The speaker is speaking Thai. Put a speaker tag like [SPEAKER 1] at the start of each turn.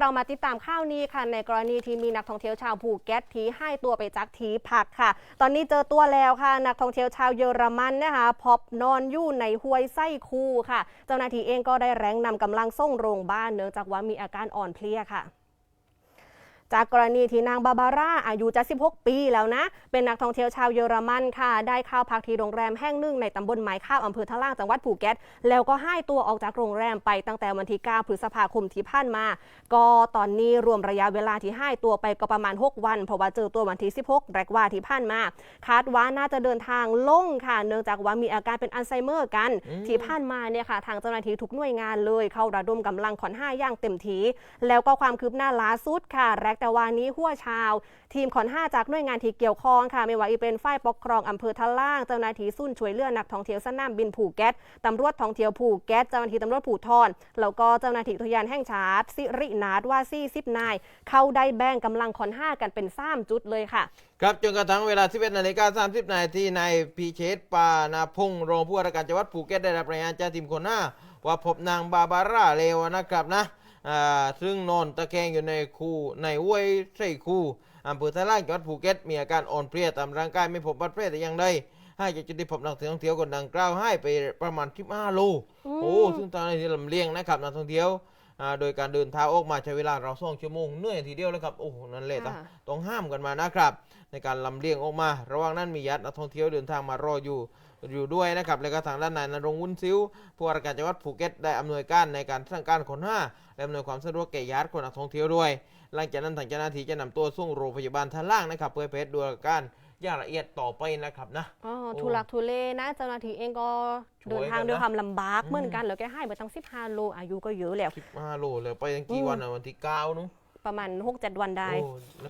[SPEAKER 1] เรามาติดตามข่าวนี้ค่ะ ในกรณีที่มีนักท่องเที่ยวชาวภูเก็ตที่ให้ตัวไปจากทีพักค่ะ ตอนนี้เจอตัวแล้วค่ะ นักท่องเที่ยวชาวเยอรมันนะคะพบนอนอยู่ในห้วยไส้คูค่ะ เจ้าหน้าที่เองก็ได้แรงนำกำลังส่งโรงพยาบาลเนื่องจากว่ามีอาการอ่อนเพลียค่ะ จากกรณีที่นางบาบาร่าอายุจะ 16 ปีแล้วนะ เป็นนักท่องเที่ยวชาวเยอรมันค่ะ ได้เข้าพักที่โรงแรมแห่งหนึ่งในตำบลไม้ข้าวอำเภอท่าล่างจังหวัดภูเก็ต แล้วก็ให้ตัวออกจากโรงแรมไปตั้งแต่วันที่ 9 พฤษภาคมที่ผ่านมา ก็ตอนนี้รวมระยะเวลาที่ให้ตัวไปก็ประมาณ 6 วัน เพราะว่าเจอตัววันที่ 16 แรกว่าที่ผ่านมา คาดว่าน่าจะเดินทางลงค่ะ เนื่องจากว่ามีอาการเป็นอัลไซเมอร์กัน ที่ผ่านมาเนี่ยค่ะ ทางเจ้าหน้าที่ทุกหน่วยงานเลย เข้าระดมกำลังขอนห้าอย่างเต็มทีแล้วก็ความคืบหน้าล่าสุดค่ะแรกแต่วานี้หัวชาว ทีมขอนห้าจากหน่วยงานที่เกี่ยวข้องค่ะ ไม่ว่าจะเป็นฝ่ายปกครองอำเภอทะล่าง เจ้าหน้าที่สุ่นช่วยเหลือนักท่องเที่ยวสนามบินภูเก็ตตำรวจท่องเที่ยวภูเก็ตเจ้าหน้าที่ตำรวจภูทรแล้วก็เจ้าหน้าที่อุทยานแห่งชาติสิรินาดว่าซี่สิบนายเข้าได้แบ่งกำลังขอนห้ากันเป็นสามจุดเลยค่ะ
[SPEAKER 2] ครับจนกระทั่งเวลา 11นาฬิกา30นาทีนายพีเชษปานาพงษ์รองผู้ว่าราชการจังหวัดภูเก็ตได้รับรายงานจากทีมคนหน้าว่าพบนางบาบาร่าเลวนะครับนะ ซึ่งนอนตะแคงอยู่ในคูในห้วยไส่คูอำเภอท่าล่างจังหวัดภูเก็ตมีอาการอ่อนเพลียตามร่างกายไม่พบบาดแผลแต่อย่างใดให้จากจุดที่พบนักท่องเที่ยวคนดังกล่าวให้ไปประมาณ15โลโอ้ซึ่งตอนนี้ลำเลียงนะครับนักท่องเที่ยวอ่า โดยการเดินเท้าออกมาใช้เวลาเราสองชั่วโมงเหนื่อยทีเดียวเลยครับโอ้โหนั่นแหละต้อง
[SPEAKER 1] ค่ะ
[SPEAKER 2] ต้องห้ามกันมานะครับ ในการลำเลียงออกมา ระหว่างนั้นมีญาตินักท่องเที่ยวเดินทางมารออยู่อยู่ด้วยนะครับแล้วก็ทางด้านนายนรงค์วุ้นซิ้วผู้ว่าราชการจังหวัดภูเก็ตได้อำนวยการในการสั่งการขนห้าและอำนวยความสะดวกแก่ญาติคนนักท่องเที่ยวด้วย หลังจากนั้นทางเจ้าหน้าที่จะนำตัวส่งโรงพยาบาลท่าล่างนะครับเพื่อให้แพทย์ดูอาการ อย่างละเอียดต่อไปนะครับนะ
[SPEAKER 1] อ๋อ
[SPEAKER 2] โอ้
[SPEAKER 1] ทุลักทุเลนะ เจ้าหน้าที่เองก็
[SPEAKER 2] ช่วย
[SPEAKER 1] เดินทาง
[SPEAKER 2] กันนะ
[SPEAKER 1] ด้วยความลำบาก
[SPEAKER 2] อืม
[SPEAKER 1] เหมือนกันแล้วแกให้ไปตั้ง 15 โลอายุก็เยอะแล้ว
[SPEAKER 2] 15 โลเลยไปตั้งกี่วันอะวันที่9นู้น
[SPEAKER 1] ประมาณ6-7วันได้
[SPEAKER 2] โอ้